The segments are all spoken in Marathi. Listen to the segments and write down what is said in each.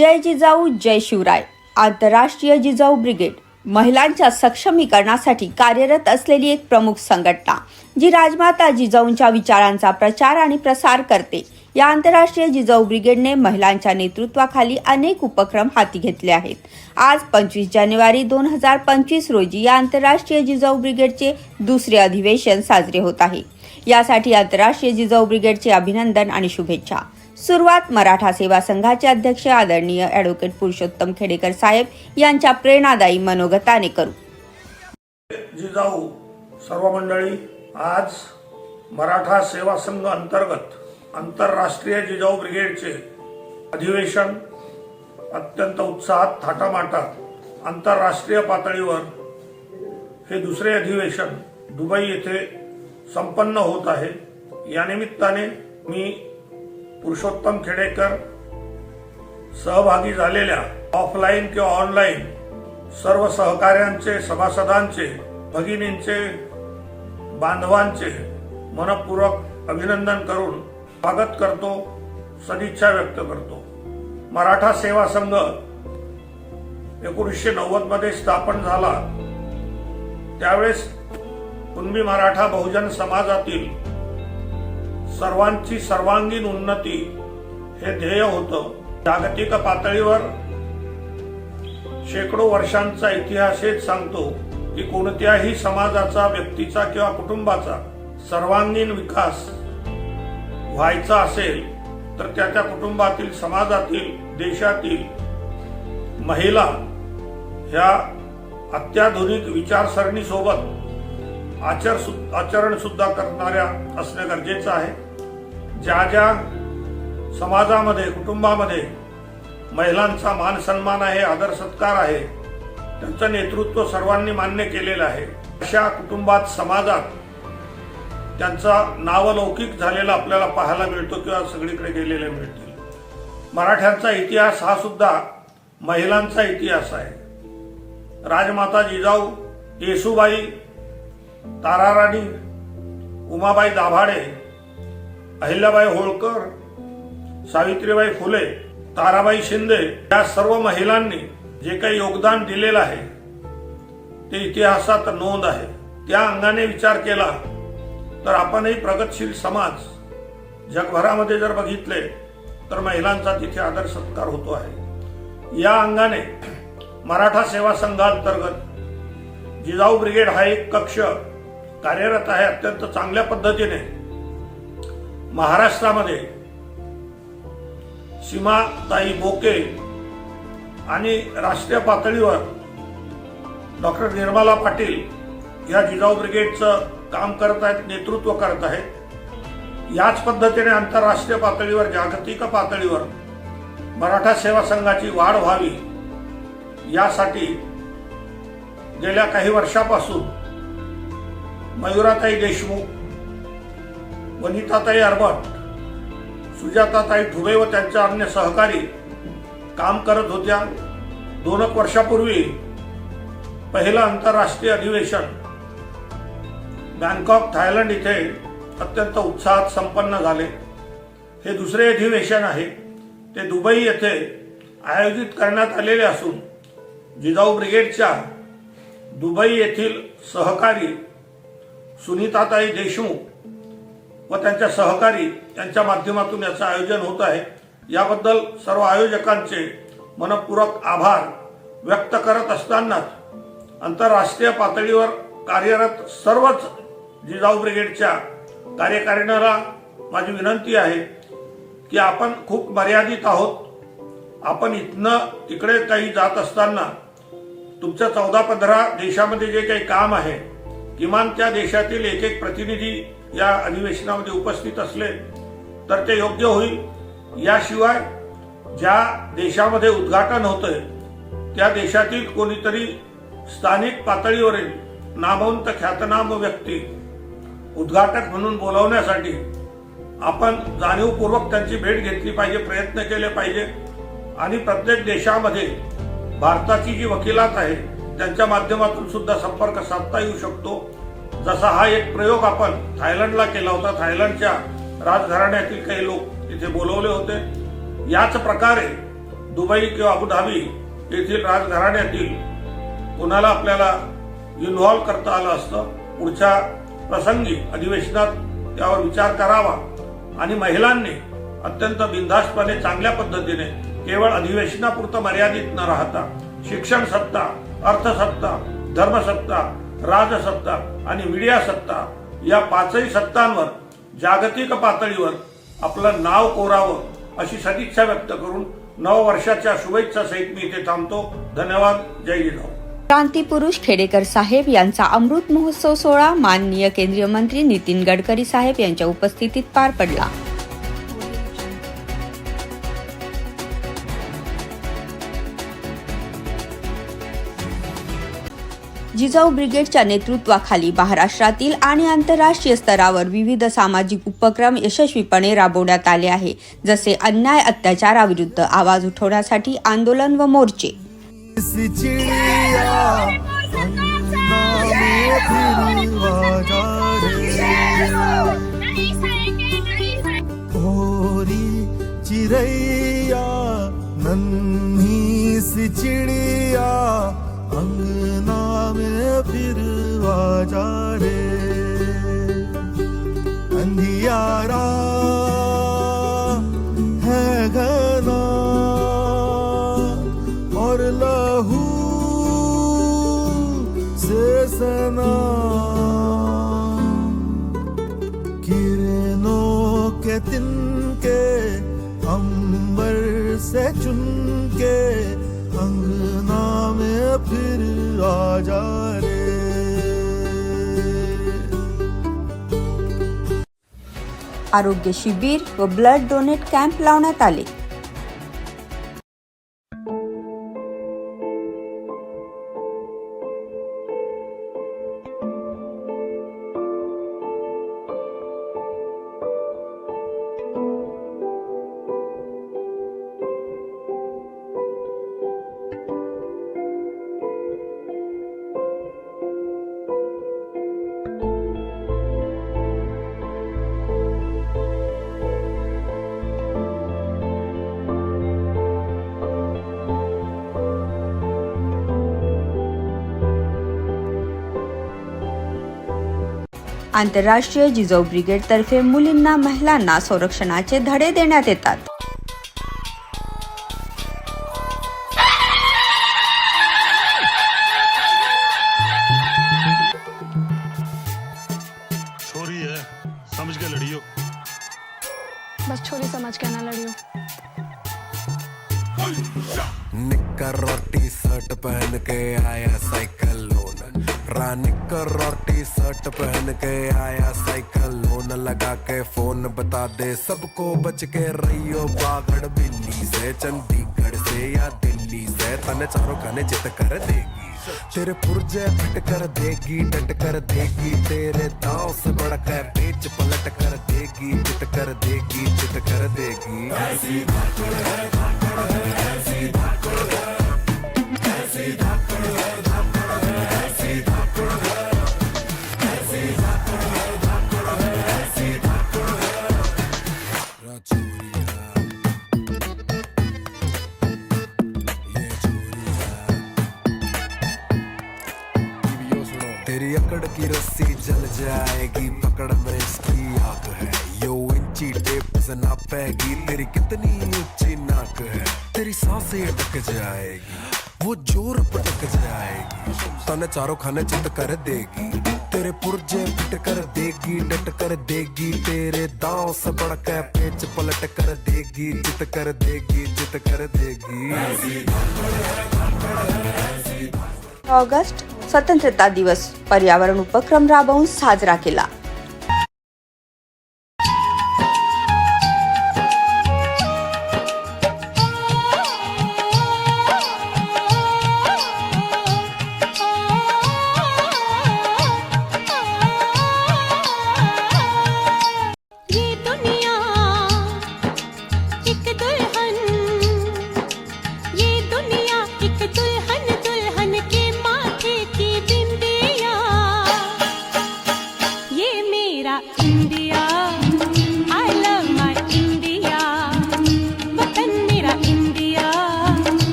जय जिजाऊ जय शिवराय. आंतरराष्ट्रीय जिजाऊ ब्रिगेड महिलांच्या सक्षमीकरणासाठी कार्यरत असलेली एक प्रमुख संघटना जी राजमाता जिजाऊंच्या विचारांचा प्रचार आणि प्रसार करते. या आंतरराष्ट्रीय जिजाऊ ब्रिगेडने महिलांच्या नेतृत्वाखाली अनेक उपक्रम हाती घेतले आहेत. आज पंचवीस जानेवारी दोन हजार पंचवीस रोजी या आंतरराष्ट्रीय जिजाऊ ब्रिगेडचे दुसरे अधिवेशन साजरे होत आहे. यासाठी आंतरराष्ट्रीय जिजाऊ ब्रिगेडचे अभिनंदन आणि शुभेच्छा. सुरुवात मराठा सेवा संघाचे अध्यक्ष आदरणीय ॲडव्होकेट पुरुषोत्तम खेडेकर साहेब यांच्या प्रेरणादायी मनोगताने करू. जिजाऊ सर्व मंडळी आज मराठा सेवा संघ अंतर्गत आंतरराष्ट्रीय जिजाऊ ब्रिगेडचे अधिवेशन अत्यंत उत्साहात थाटामाटात आंतरराष्ट्रीय पातळीवर हे दुसरे अधिवेशन दुबई येथे संपन्न होत आहे. या निमित्ताने मी पुरुषोत्तम खेडेकर सहभागी झालेल्या ऑफलाईन किंवा ऑनलाईन सर्व सहकार्यांचे सभासदांचे भगिनींचे बांधवांचे मनपूर्वक अभिनंदन करून स्वागत करतो सदिच्छा व्यक्त करतो. मराठा सेवा संघ एकोणीसशे नव्वदमध्ये स्थापन झाला. त्यावेळेस कुणबी मराठा बहुजन समाजातील सर्वांची सर्वांगीण उन्नती हे ध्येय होतं. जागतिक पातळीवर शेकडो वर्षांचा इतिहास हेच सांगतो की कोणत्याही समाजाचा व्यक्तीचा किंवा कुटुंबाचा सर्वांगीण विकास व्हायचा असेल तर त्याच्या कुटुंबातील समाजातील देशातील महिला ह्या अत्याधुनिक विचारसरणीसोबत आचर आचरण सुद्धा करणाऱ्या असणे गरजेचं आहे. ज्या ज्या समाजामध्ये कुटुंबामध्ये महिलांचा मान सन्मान आहे आदर सत्कार आहे त्यांचं नेतृत्व सर्वांनी मान्य केलेलं आहे. अशा कुटुंबात समाजात त्यांचा नावलौकिक झालेला आपल्याला पाहायला मिळतो किंवा सगळीकडे गेलेले मिळतील मराठ्यांचा इतिहास हा सुद्धा महिलांचा इतिहास आहे. राजमाता जिजाऊ येसुबाई ताराराणी उमाबाई दाभाडे अहिल्याबाई होळकर सावित्रीबाई फुले ताराबाई शिंदे या सर्व महिलांनी जे काही योगदान दिलेलं आहे ते इतिहासात नोंद आहे. त्या अंगाने विचार केला तर आपणही प्रगतशील समाज जगभरामध्ये जर बघितले तर महिलांचा तिथे आदर सत्कार होतो आहे. या अंगाने मराठा सेवा संघांतर्गत जिजाऊ ब्रिगेड हा एक कक्ष कार्यरत आहे अत्यंत चांगल्या पद्धतीने. महाराष्ट्रामध्ये सीमाताई बोके आणि राष्ट्रीय पातळीवर डॉक्टर निर्मला पाटील या जिजाऊ ब्रिगेडचं काम करत आहेत नेतृत्व करत आहेत. याच पद्धतीने आंतरराष्ट्रीय पातळीवर जागतिक पातळीवर मराठा सेवा संघाची वाढ व्हावी यासाठी गेल्या काही वर्षापासून मयुराताई देशमुख वनिताताई अरबट सुजाताताई ठुबे व त्यांच्या अन्य सहकारी काम करत होत्या. दोन एक वर्षापूर्वी पहिलं आंतरराष्ट्रीय अधिवेशन बँकॉक थायलंड इथे अत्यंत उत्साहात संपन्न झाले. हे दुसरे अधिवेशन आहे. ते दुबई येथे आयोजित करण्यात आलेले असून जिजाऊ ब्रिगेडच्या दुबई येथील सहकारी सुनीताताई देशमुख व त्यांच्या सहकारी यांच्या माध्यमातून याचं आयोजन होत आहे. याबद्दल सर्व आयोजकांचे मनपूरक आभार व्यक्त करत असतानाच आंतरराष्ट्रीय पातळीवर कार्यरत सर्वच जिजाऊ ब्रिगेडच्या कार्यकारिणीला माझी विनंती आहे की आपण खूप मर्यादित आहोत. आपण इथनं तिकडे काही जात असताना तुमच्या चौदा पंधरा देशामध्ये जे काही काम आहे किमान त्या देशातील एक एक प्रतिनिधी या अधिवेशनामध्ये उपस्थित असले तर ते योग्य होईल. याशिवाय ज्या देशामध्ये उद्घाटन होतंय त्या देशातील कोणीतरी स्थानिक पातळीवरील नामवंत ख्यातनाम व्यक्ती उद्घाटक म्हणून बोलवण्यासाठी आपण जाणीवपूर्वक त्यांची भेट घेतली पाहिजे प्रयत्न केले पाहिजे. आणि प्रत्येक देशामध्ये भारताची जी वकिलात आहे त्यांच्या माध्यमातून सुद्धा संपर्क साधता येऊ शकतो. जसा हा एक प्रयोग आपण थायलंडला केला होता. थायलंडच्या राजघराण्यातील काही लोक तिथे बोलवले होते. याच प्रकारे दुबई किंवा अबुधाबी येथील राजघराण्यातील कोणाला आपल्याला इन्व्हॉल्व करता आलं असतं पुढच्या प्रसंगी अधिवेशनात त्यावर विचार करावा. आणि महिलांनी अत्यंत बिनधास्तपणे चांगल्या पद्धतीने केवळ अधिवेशनापुरतं मर्यादित न राहता शिक्षण सत्ता अर्थसत्ता धर्मसत्ता राजसत्ता आणि मीडिया सत्ता या पाचही सत्तांवर जागतिक पातळीवर आपलं नाव कोरावं अशी सदिच्छा व्यक्त करून नववर्षाच्या शुभेच्छा सहित मी इथे थांबतो. धन्यवाद. जय जिजाऊ क्रांतीपुरुष खेडेकर साहेब यांचा अमृत महोत्सव सोहळा माननीय केंद्रीय मंत्री नितीन गडकरी साहेब यांच्या उपस्थितीत पार पडला. जिजाऊ ब्रिगेडच्या नेतृत्वाखाली महाराष्ट्रातील आणि आंतरराष्ट्रीय स्तरावर विविध सामाजिक उपक्रम यशस्वीपणे राबवण्यात आले आहे. जसे अन्याय अत्याचाराविरुद्ध आवाज उठवण्यासाठी आंदोलन व मोर्चे. चिड़िया नन्ही सी चिड़िया वाजा रे अंधियारा है घना और लहू से सना। किरणों के तिनके अंबर से चुनके अंगना में फिर आ जा। आरोग्य शिबिर व ब्लड डोनेट कॅम्प लावण्यात आले. आंतरराष्ट्रीय जिजाऊ ब्रिगेडतर्फे मुलींना महिलांना संरक्षणाचे धडे देण्यात येतात. सबको बच के रहियो बागड़ बिल्ली से, चंडीगढ़ से या दिल्ली से। तने चारों खाने चित कर देगी। तेरे पुरजे फट कर देगी, डट कर देगी। तेरे दांव से बड़ा कर पेच पलट कर देगी चित कर देगी चित कर देगी। तेरी अकड़ की रस्सी जल जाएगी, पकड़ में इसकी आग है। यो इंची टेप से नापेगी, तेरी कितनी ऊँची नाक है। तेरी साँसें अटक जाएगी, वो ज़ोर पटक जाएगी। तने चारों खाने चित कर देगी, तेरे पुरजे पिट कर देगी, डट कर देगी, तेरे दांव से बढ़ पेच पलट कर देगी, चित कर देगी, चित कर देगी। ऑगस्ट स्वतंत्रता दिवस पर्यावरण उपक्रम राबवून साजरा केला.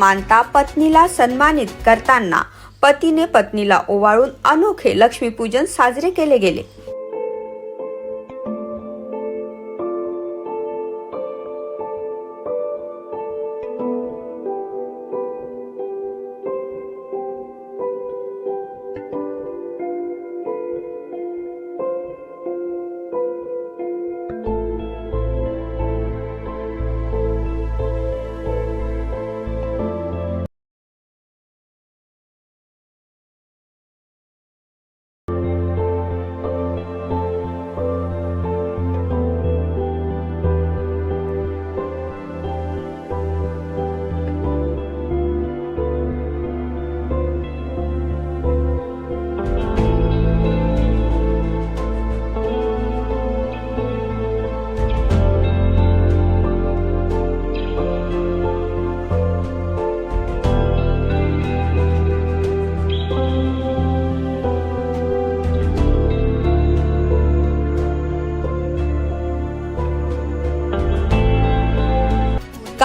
समानता पत्नीला सन्मानित करताना पतीने पत्नीला ओवाळून अनोखे लक्ष्मीपूजन साजरे केले गेले.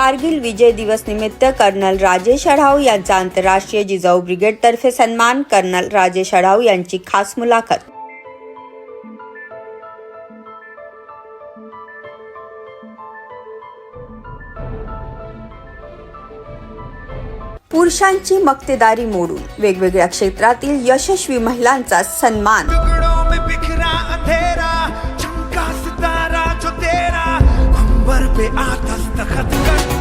कारगिल विजय दिवस निमित्त कर्नल राजेश अढाव यांचा आंतरराष्ट्रीय जिजाऊ ब्रिगेडतर्फे सन्मान कर्नल राजेश अढाऊ यांची खास मुलाखत. पुरुषांची मक्तेदारी मोडून वेगवेगळ्या क्षेत्रातील यशस्वी महिलांचा सन्मान. पे आता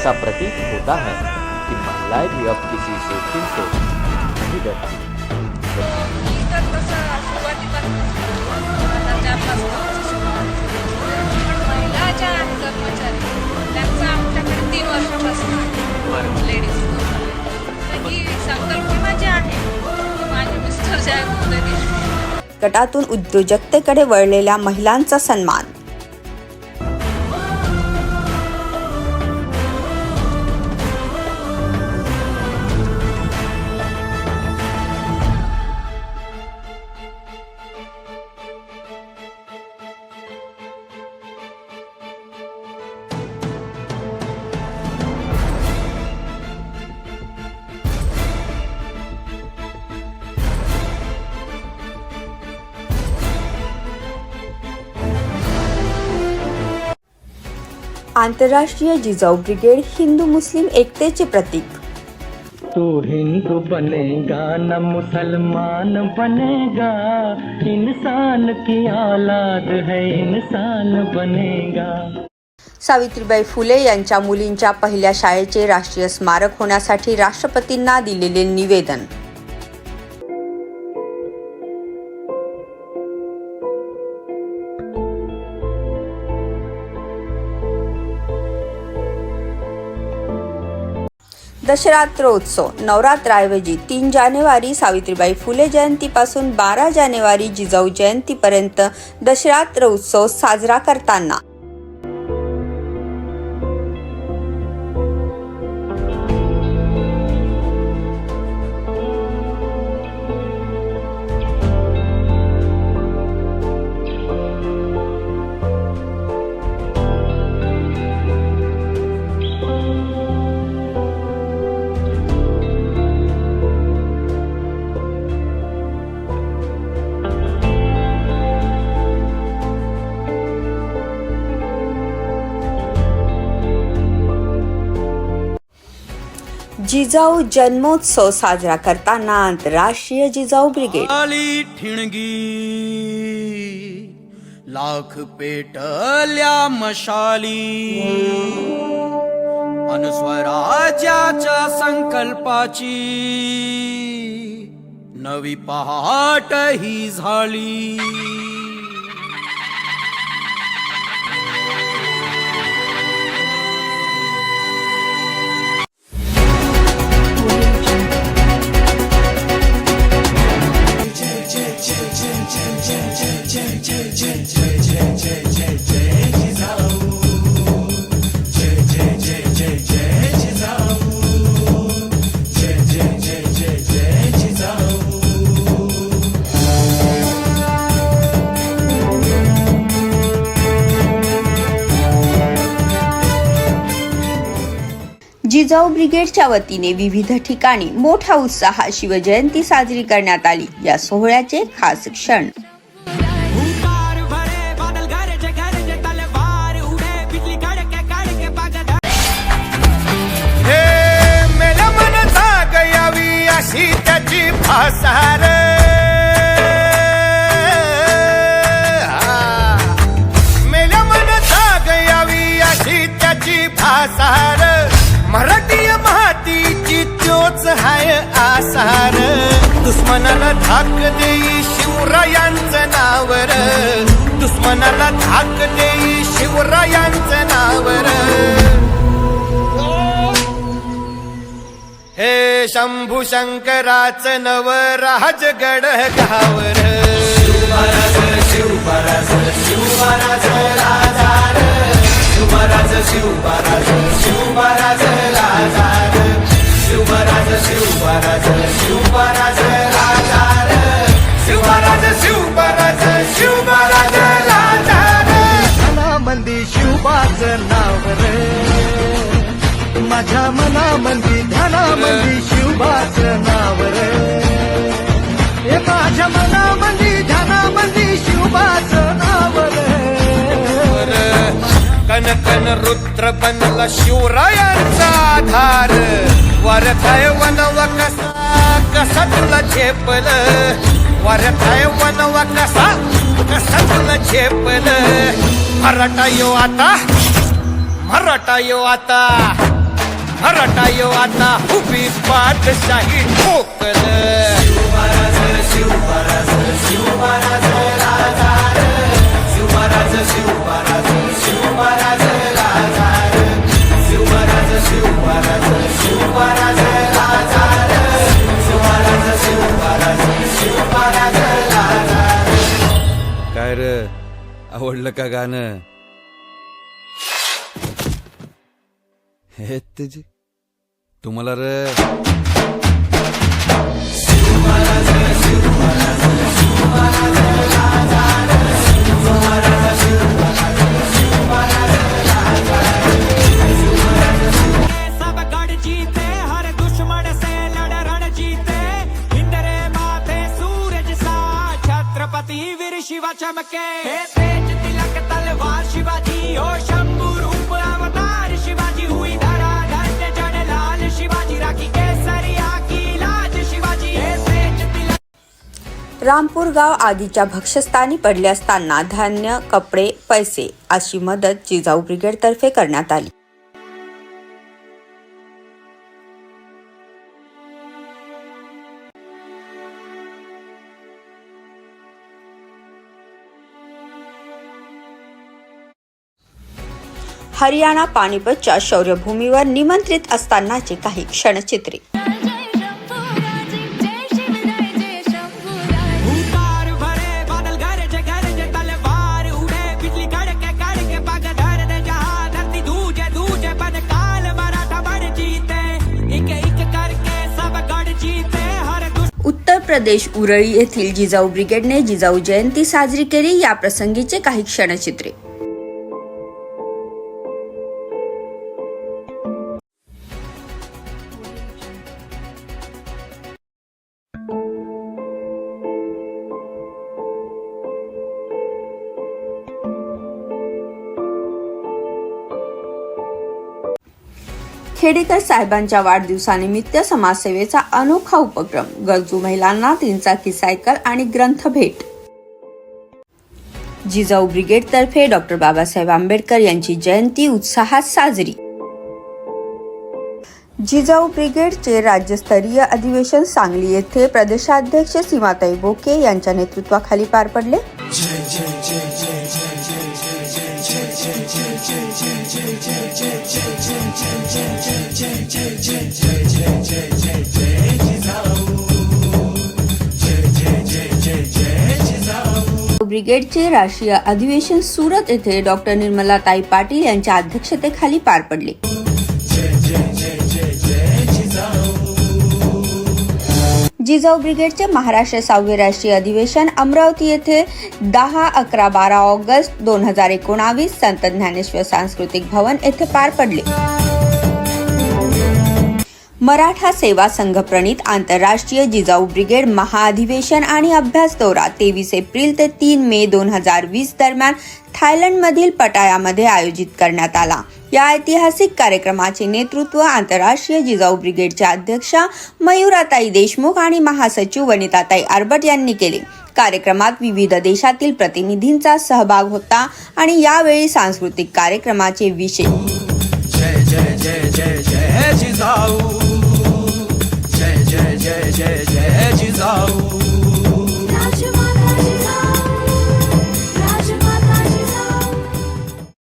ऐसा प्रतीत होता है कि महिलाएं भी अब किसी जोखिम से नहीं डरती। गटातून उद्योजकतेकडे वळलेल्या महिलांचा सन्मान आंतरराष्ट्रीय जिजाऊ ब्रिगेड हिंदू मुस्लिम एकतेचे प्रतीक. तू हिंदू बनेगा न मुसलमान बनेगा इंसान की औलाद है इंसान बनेगा. सावित्रीबाई फुले यांच्या मुलींच्या पहिल्या शाळेचे राष्ट्रीय स्मारक होण्यासाठी राष्ट्रपतींना दिलेले निवेदन. दशरात्रोत्सव. नवरात्राऐवजी तीन जानेवारी सावित्रीबाई फुले जयंतीपासून बारा जानेवारी जिजाऊ जयंतीपर्यंत दशरात्र उत्सव साजरा करताना. जिजाऊ जन्मोत्सव साजरा करताना आंतरराष्ट्रीय जिजाऊ ब्रिगेड. आली ठिणगी लाख पेटल्या मशाली अनुस्वराज्याच्या संकल्पाची नवी पहाट ही झाली. जिजाऊ ब्रिगेडच्या वतीने विविध ठिकाणी मोठ्या उत्साहात शिवजयंती साजरी करण्यात आली. या सोहळ्याचे खास क्षण. हुंकार दुश्मनाला धाक देई शिवरायांचं नावर दुश्मनाला धाक देई शिवरायांचं नावर हे शंभू शंकराच नव राजगड गावर शिवराज शिवराज शिवराज राजार शिवराज शिवराज शिवराज राजार शिवराज शिवराज शिवराज माझ्या मनामंदी ध्यानामंदी शिवबाचं नाव रे. हे माझ्या मनामंदी ध्यानामंदी शिवबाचं नाव रे. कन कन रुद्र बनला शिवरायांचा आधार. वरथाय वनवा कसा कसा तुला झेपल? वरथाय वनवा कसा कसा तुला झेपल? मराठा यो आता मराठा यो आता. मराठा यो आता उभी पाठशाही ठोकल. शिवराज शिवराज शिवराज राजार शिवराज शिवराज शिवराज राजार शिवराज शिवराज शिवराज राजार शिवराज शिवराज शिवराज काय रे? आवडलं का गाणं? हे तेजी तुम्हाला रे. सब रामपूर गाव आदीच्या भक्षस्थानी पडले असताना धान्य कपडे पैसे अशी मदत जिजाऊ ब्रिगेडतर्फे करण्यात आली. हरियाणा पानिपतच्या शौर्यभूमीवर निमंत्रित असतानाचे काही क्षणचित्रे. प्रदेश उरळी येथील जिजाऊ ब्रिगेडने जिजाऊ जयंती साजरी केली. या प्रसंगीचे काही क्षणचित्रे. खेडेकर साहेबांच्या वाढदिवसानिमित्त समाजसेवेचा अनोखा उपक्रम. गरजू महिलांना तीनचाकी सायकल आणि ग्रंथ भेट. जिजाऊ ब्रिगेडतर्फे डॉक्टर बाबासाहेब आंबेडकर यांची जयंती उत्साहात साजरी. जिजाऊ ब्रिगेडचे राज्यस्तरीय अधिवेशन सांगली येथे प्रदेशाध्यक्ष सीमाताई बोके यांच्या नेतृत्वाखाली पार पडले. ब्रिगेडचे राष्ट्रीय अधिवेशन सुरत येथे डॉक्टर निर्मलाताई पाटील यांच्या अध्यक्षतेखाली पार पडले. जिजाऊ ब्रिगेडचे महाराष्ट्र सहावे राष्ट्रीय अधिवेशन अमरावती येथे दहा अकरा बारा ऑगस्ट दोन हजार एकोणावीस संत ज्ञानेश्वर सांस्कृतिक भवन येथे पार पडले. मराठा सेवा संघ प्रणित आंतरराष्ट्रीय जिजाऊ ब्रिगेड महाअधिवेशन आणि अभ्यास दौरा तेवीस एप्रिल ते तीन मे दोन हजार वीस दरम्यान थायलंडमधील पटायामध्ये आयोजित करण्यात आला या ऐतिहासिक कार्यक्रमाचे नेतृत्व आंतरराष्ट्रीय जिजाऊ ब्रिगेडच्या अध्यक्षा मयुराताई देशमुख आणि महासचिव वनिताताई आरबट यांनी केले कार्यक्रमात विविध देशातील प्रतिनिधींचा सहभाग होता आणि यावेळी सांस्कृतिक कार्यक्रमाचे विषय जय जय जय जय जय जिजाऊ जय जय जय जय जय जिजाऊ